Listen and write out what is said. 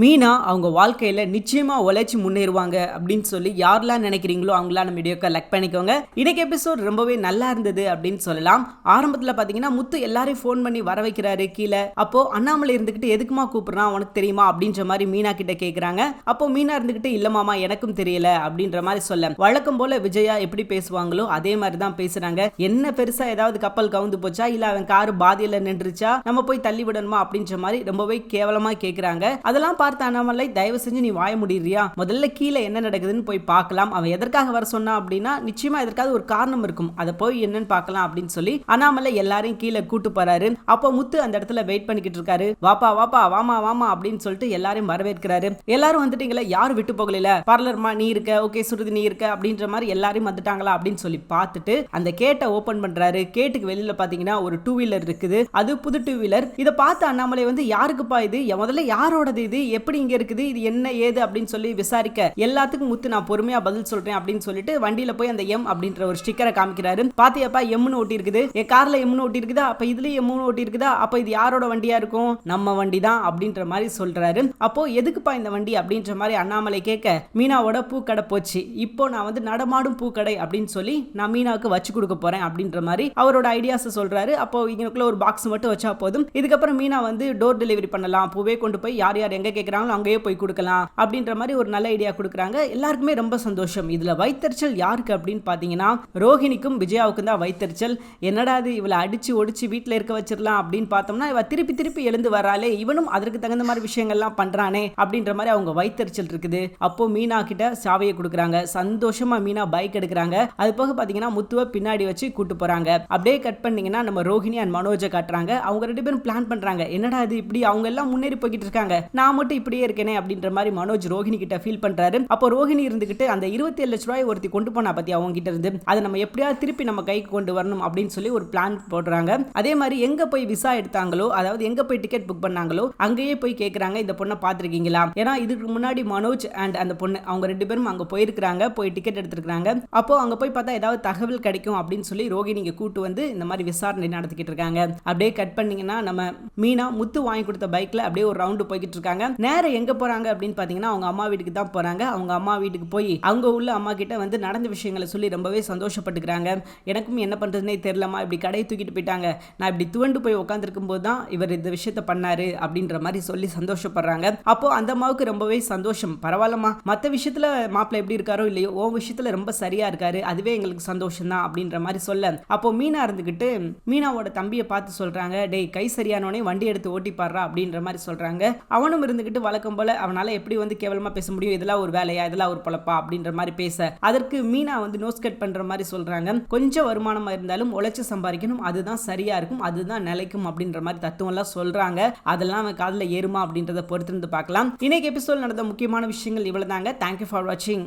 மீனா அவங்க வாழ்க்கையில நிச்சயமா உழைச்சி முன்னேறுவாங்க அப்படின்னு சொல்லி யாரெல்லாம் நினைக்கிறீங்களோ அவங்களாம் நம்ம வீடியோக்கு லைக் பண்ணிக்கோங்க. இன்னைக்கு எபிசோட் ரொம்பவே நல்லா இருந்தது அப்படின்னு சொல்லலாம். ஆரம்பத்துல பாத்தீங்கன்னா முத்து எல்லாரையும் ஃபோன் பண்ணி வர வைக்கிறாரு கீழே. அப்போ அண்ணாமலை இருந்துகிட்டு எதுக்குமா கூப்பிடுறான் உனக்கு தெரியுமா அப்படின்ற மாதிரி மீனா கிட்ட கேட்குறாங்க அப்போ மீனா இருந்துகிட்டு இல்லமாமா எனக்கும் தெரியல அப்படின்ற மாதிரி சொல்ல. வழக்கம் போல விஜயா எப்படி பேசுவாங்களோ அதே மாதிரி தான் பேசுறாங்க. என்ன பெருசா ஏதாவது கப்பல் கவுந்து போச்சா இல்ல அவன் காரு பாதியில நின்றுச்சா நம்ம போய் தள்ளி விடணுமா அப்படின்ற மாதிரி ரொம்பவே கேவலமா கேட்குறாங்க அதெல்லாம் பார்த்த அண்ணாமலை தயவு செஞ்சு நீ வாய முடியறியா முதல்ல கீழே என்ன நடக்குதுன்னு போய் பார்க்கலாம். அவன் எதற்காக வர சொன்னா அப்படின்னா நிச்சயமா எதற்காவது ஒரு காரணம் இருக்கும். அதை போய் என்னன்னு பார்க்கலாம் அப்படின்னு சொல்லி அண்ணாமலை எல்லாரையும் கீழே கூட்டு போறாரு. அப்போ முத்து அந்த இடத்துல வெயிட் பண்ணிக்கிட்டு இருக்காரு. வாப்பா வாப்பா வாமா வாமா அப்படின்னு சொல்லிட்டு எல்லாரையும் வரவேற்கிறாரு. எல்லாரும் வந்துட்டீங்களா யாரும் விட்டு போகல பார்லர்மா நீ இருக்க ஓகே சுருதி நீ இருக்க அப்படின்ற மாதிரி எல்லாரும் வந்துட்டாங்களா அப்படின்னு சொல்லி பார்த்துட்டு அந்த கேட்டை ஓபன் பண்றாரு. கேட்டுக்கு வெளியில பாத்தீங்கன்னா ஒரு டூ வீலர் இருக்குது. அது புது டூ வீலர் இதை பார்த்து அண்ணாமலை வந்து யாருக்குப்பா இது? முதல்ல யாரோடது இது? எப்படி இங்க இருக்குது? இது என்ன ஏது? அப்படின்னு சொல்லி விசாரிக்க எல்லாத்துக்கும் முத்து நான் பொறுமையா பதில் சொல்றேன் அப்படின்னு சொல்லிட்டு வண்டியில போய் அந்த எம் அப்படின்ற ஒரு ஸ்டிக்கரை காமிக்கிறாரு. பாத்தியாப்பா எம்னு ஓட்டி இருக்குது. என் கார்ல எம்னு ஓட்டி இருக்குதா? அப்ப இதுலயும் எம்னு ஓட்டி இருக்குதா? அப்ப இது யாரோட வண்டியா இருக்கும்? நம்ம வண்டி தான் அப்படின்ற மாதிரி சொல்றாரு. அப்போ எதுக்குப்பா இந்த வண்டி அப்படின்ற மாதிரி அண்ணாமலை கேட்க மீனாவோட பூக்கடை போச்சு. இப்போ நான் வந்து நடமாடும் பூக்கடை அப்படின்னு சொல்லி நான் மீனாவுக்கு வச்சு கொடுக்க போறேன் அப்படின்ற மாதிரி அவரோட ஐடியாஸ் சொல்றாரு. அப்போ இங்களுக்குள்ள ஒரு பாக்ஸ் மட்டும் வச்சா போதும். இதுக்கப்புறம் மீனா வந்து டோர் டெலிவரி பண்ணலாம். பூவே கொண்டு போய் யார் யார் எங்க கேட்குறாங்களோ அங்கேயே போய் கொடுக்கலாம் அப்படின்ற மாதிரி ஒரு நல்ல ஐடியா கொடுக்குறாங்க. எல்லாருக்குமே ரொம்ப சந்தோஷம். இதுல வைத்தறிச்சல் யாருக்கு அப்படின்னு பார்த்தீங்கன்னா ரோஹிணிக்கும் விஜயாவுக்கும் தான் வைத்தறிச்சல். என்னடா அது இவளை அடித்து ஒடிச்சு வீட்டில் இருக்க வச்சிடலாம் அப்படின்னு பார்த்தோம்னா இவ திருப்பி திருப்பி எழுந்து வராளே இவனும் அதற்கு தகுந்த மாதிரி விஷயங்கள்லாம் பண்றானே அப்படின்ற மாதிரி அவங்க வைத்தறிச்சல் இருக்குது. அப்போ மீனா கிட்ட சாவையை கொடுக்குறாங்க. சந்தோஷமா மீனா பைக் எடுக்கிறாங்க. அது போக பாத்தீங்கன்னா முத்துவை பின்னாடி வச்சு கூட்டு போறாங்க. அப்படியே கட் பண்ணீங்கன்னா நம்ம ரோஹிணி அண்ட் மனோஜை காட்டுறாங்க. அவங்க ரெண்டு பேரும் பிளான் பண்றாங்க. என்னடா இது இப்படி அவங்க எல்லாம் முன்னேறி போய்கிட்டு இருக்காங்க. நான் மட்டும் இப்படியே இருக்கேனே அப்படின்ற மாதிரி மனோஜ் ரோஹிணி கிட்ட ஃபீல் பண்றாரு. அப்போ ரோஹிணி இருந்துகிட்டு அந்த இருபத்தி ஏழு லட்ச ரூபாய் ஒருத்தி கொண்டு போனா பத்தி அவங்க கிட்ட இருந்து? அதை நம்ம எப்படியாவது திருப்பி நம்ம கைக்கு கொண்டு வரணும் அப்படின்னு சொல்லி ஒரு பிளான் போடுறாங்க. அதே மாதிரி எங்க போய் விசா எடுத்தாங்களோ அதாவது எங்க போய் டிக்கெட் புக் பண்ணாங்களோ அங்கேயே போய் கேட்கறாங்க இந்த பொண்ணை பார்த்துருக்கீங்களா? ஏன்னா இதுக்கு முன்னாடி மனோஜ் அண்ட் அந்த பொண்ணு அவங்க ரெண்டு பேரும் அங்க போயிருக்கிறாங்க போய் டிக்கெட் எடுத்திருக்காங்க அப்போ அங்க போய் பார்த்தா ஏதாவது தகவல் கிடைக்கும் அப்படின்னு சொல்லி ரோகிணிங்க கூட்டு வந்து இந்த மாதிரி விசாரணை நடத்திக்கிட்டு இருக்காங்க. அப்படியே கட் பண்ணீங்கன்னா நம்ம மீனா முத்து வாங்கி கொடுத்த பைக்ல அப்படியே ஒரு ரவுண்டு போய்கிட்டு இருக்காங்க. நேரம் எங்க போறாங்க அப்படின்னு பாத்தீங்கன்னா அவங்க அம்மா வீட்டுக்கு தான் போறாங்க. அவங்க அம்மா வீட்டுக்கு போய் அங்க உள்ள அம்மா கிட்ட வந்து நடந்த விஷயங்களை சொல்லி ரொம்பவே சந்தோஷப்பட்டுக்கிறாங்க. எனக்கும் என்ன பண்றதுனே தெரியலமா இப்படி கடையை தூக்கிட்டு போயிட்டாங்க. நான் இப்படி துவண்டு போய் உட்காந்துருக்கும் போது தான் இவர் இந்த விஷயத்த பண்ணாரு அப்படின்ற மாதிரி சொல்லி சந்தோஷப்படுறாங்க. அப்போ அந்த அம்மாவுக்கு ரொம்பவே சந்தோஷம். பரவாயில்லம்மா மற்ற விஷயத்துல மாப்பிள்ள எப்படி இருக்காரோ இல்லையோ ஓ விஷயத்துல ரொம்ப சரியா இருக்காரு. அதுவே எங்களுக்கு சந்தோஷம் தான் அப்படின்ற மாதிரி சொல்ல. அப்போ மீனா இருந்துகிட்டு மீனாவோட தம்பியை பார்த்து சொல்றாங்க டேய் கை சரியானோடனே வண்டி எடுத்து ஓட்டி பாடுறா அப்படின்ற மாதிரி சொல்றாங்க. அவனும் இருந்து இருந்துக்கிட்டு வழக்கம் போல அவனால எப்படி வந்து கேவலமா பேச முடியும்? இதெல்லாம் ஒரு வேலையா? இதெல்லாம் ஒரு பொழப்பா? அப்படின்ற மாதிரி பேச. அதற்கு மீனா வந்து நோஸ் கட் பண்ற மாதிரி சொல்றாங்க. கொஞ்சம் வருமானமா இருந்தாலும் உழைச்சு சம்பாதிக்கணும். அதுதான் சரியா இருக்கும். அதுதான் நிலைக்கும் அப்படின்ற மாதிரி தத்துவம் எல்லாம் சொல்றாங்க. அதெல்லாம் அவன் காதுல ஏறுமா அப்படின்றத பொறுத்திருந்து பார்க்கலாம். இன்னைக்கு எபிசோட் நடந்த முக்கியமான விஷயங்கள் இவ்வளவுதாங்க. தேங்க்யூ ஃபார் வாட்சிங்